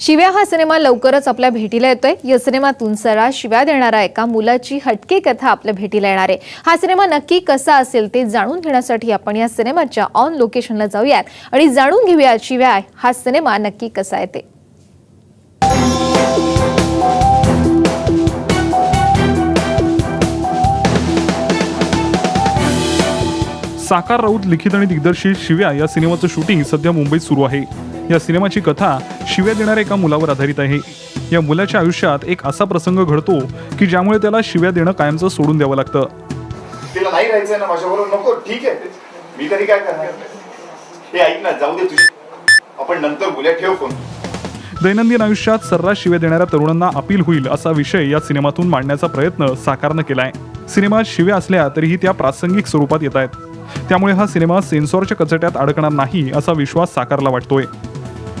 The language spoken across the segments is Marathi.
शिव्या हा सिनेमा लवकरच आपल्या भेटीला येतोय. या सिनेमातून सर्रास शिव्या देणाऱ्या एका मुलाची हटके कथा आपल्या भेटीला येणार आहे. हा सिनेमा नक्की कसा असेल ते जाणून घेण्यासाठी आपण या सिनेमाच्या ऑन लोकेशनला जाऊयात आणि जाणून घेऊयात शिव्या हा सिनेमा नक्की कसा येते साकार राऊत लिखित आणि दिग्दर्शित शिव्या या सिनेमाचं शूटिंग सध्या मुंबईत सुरू आहे. या सिनेमाची कथा शिव्या देणाऱ्या एका मुलावर आधारित आहे. या मुलाच्या आयुष्यात एक असा प्रसंग घडतो की ज्यामुळे त्याला शिव्या देणं कायमचं सोडून द्यावं लागतं. तिला नाही ना माझ्याबरोबर नको ठीक आहे. मी तरी काय करणार? हे ऐक ना जाऊ दे तुझी. आपण नंतर बोलूया ठेव फोन. दैनंदिन आयुष्यात सर्रास शिव्या देणाऱ्या तरुणांना अपील होईल असा विषय या सिनेमातून मांडण्याचा प्रयत्न साकारनं केलाय. सिनेमात शिव्या असल्या तरीही त्या प्रासंगिक स्वरूपात येत आहेत त्यामुळे हा सिनेमा सेन्सॉरच्या कचट्यात अडकणार नाही असा विश्वास साकारला वाटतोय.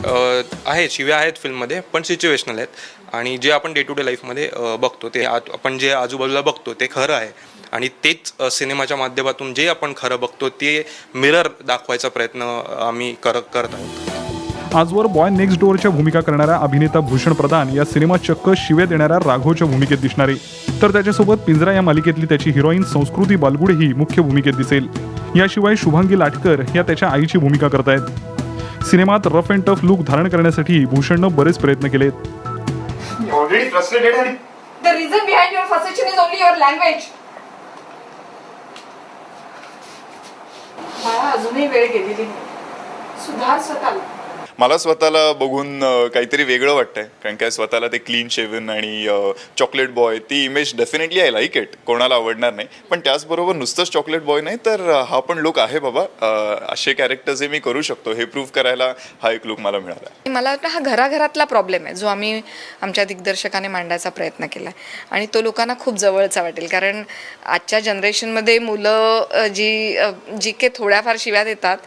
आहेत शिव्या आहेत फिल्ममध्ये पण सिच्युएशनल आहेत. आणि जे आपण डे टू डे लाईफमध्ये बघतो ते आपण जे आजूबाजूला बघतो ते खरं आहे. आणि तेच सिनेमाच्या माध्यमातून जे आपण खरं बघतो ते मिरर दाखवायचा प्रयत्न आम्ही कर करत आहोत. आजवर बॉय नेक्स्ट डोअरच्या भूमिका करणाऱ्या अभिनेता भूषण प्रधान या सिनेमा चक्क शिव्या देणाऱ्या राघवच्या भूमिकेत दिसणारी. तर त्याच्यासोबत पिंजरा या मालिकेतली त्याची हिरोईन संस्कृती बालगुडे ही मुख्य भूमिकेत दिसेल. याशिवाय शुभांगी लाटकर या त्याच्या आईची भूमिका करतायत. सिनेमात रफ अँड टफ लुक धारण करण्यासाठी भूषणनं बरेच प्रयत्न केलेत. ऑलरेडी फ्रस्ट्रेटेड आणि The reason behind your frustration is only your language. बाळा अजूनही वेळ गेलेली नाही. सुधार स्वतःला मला स्वतःला बघून काहीतरी वेगळं वाटतंय. कारण काय स्वतःला ते क्लीन शेवन आणि चॉकलेट बॉय ती image definitely I like it कोणाला आवडणार नाही. पण त्याचबरोबर नुसतंच चॉकलेट बॉय नाही तर हा पण लुक आहे बाबा. असे कॅरेक्टर्स हे मी करू शकतो. हे प्रूव्ह करायला हा एक लुक मला मिळाला. मला वाटतं हा घराघरातला प्रॉब्लेम आहे जो आम्ही आमच्या दिग्दर्शकाने मांडायचा प्रयत्न केला आहे आणि तो लोकांना खूप जवळचा वाटेल. कारण आजच्या जनरेशनमध्ये मुलं जी जी के थोड्याफार शिव्या देतात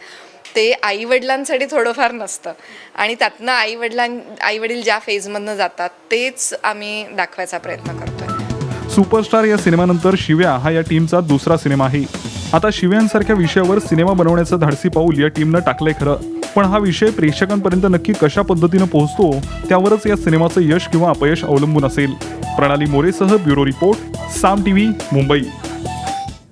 ते आईवडिलांसाठी थोडंफार नसतं. आणि त्यातनं आईवडिलां आईवडील ज्या फेजमधनं जातात तेच आम्ही दाखवायचा प्रयत्न करतोय. सुपरस्टार या सिनेमानंतर शिव्या हा या टीमचा दुसरा सिनेमा आहे आता शिव्यांसारख्या विषयावर सिनेमा बनवण्याचं धाडसी पाऊल या टीमनं टाकलंय खरं. पण हा विषय प्रेक्षकांपर्यंत नक्की कशा पद्धतीनं पोहोचतो त्यावरच या सिनेमाचं यश किंवा अपयश अवलंबून असेल. Pranali मोरेसह bureau report Saam TV Mumbai.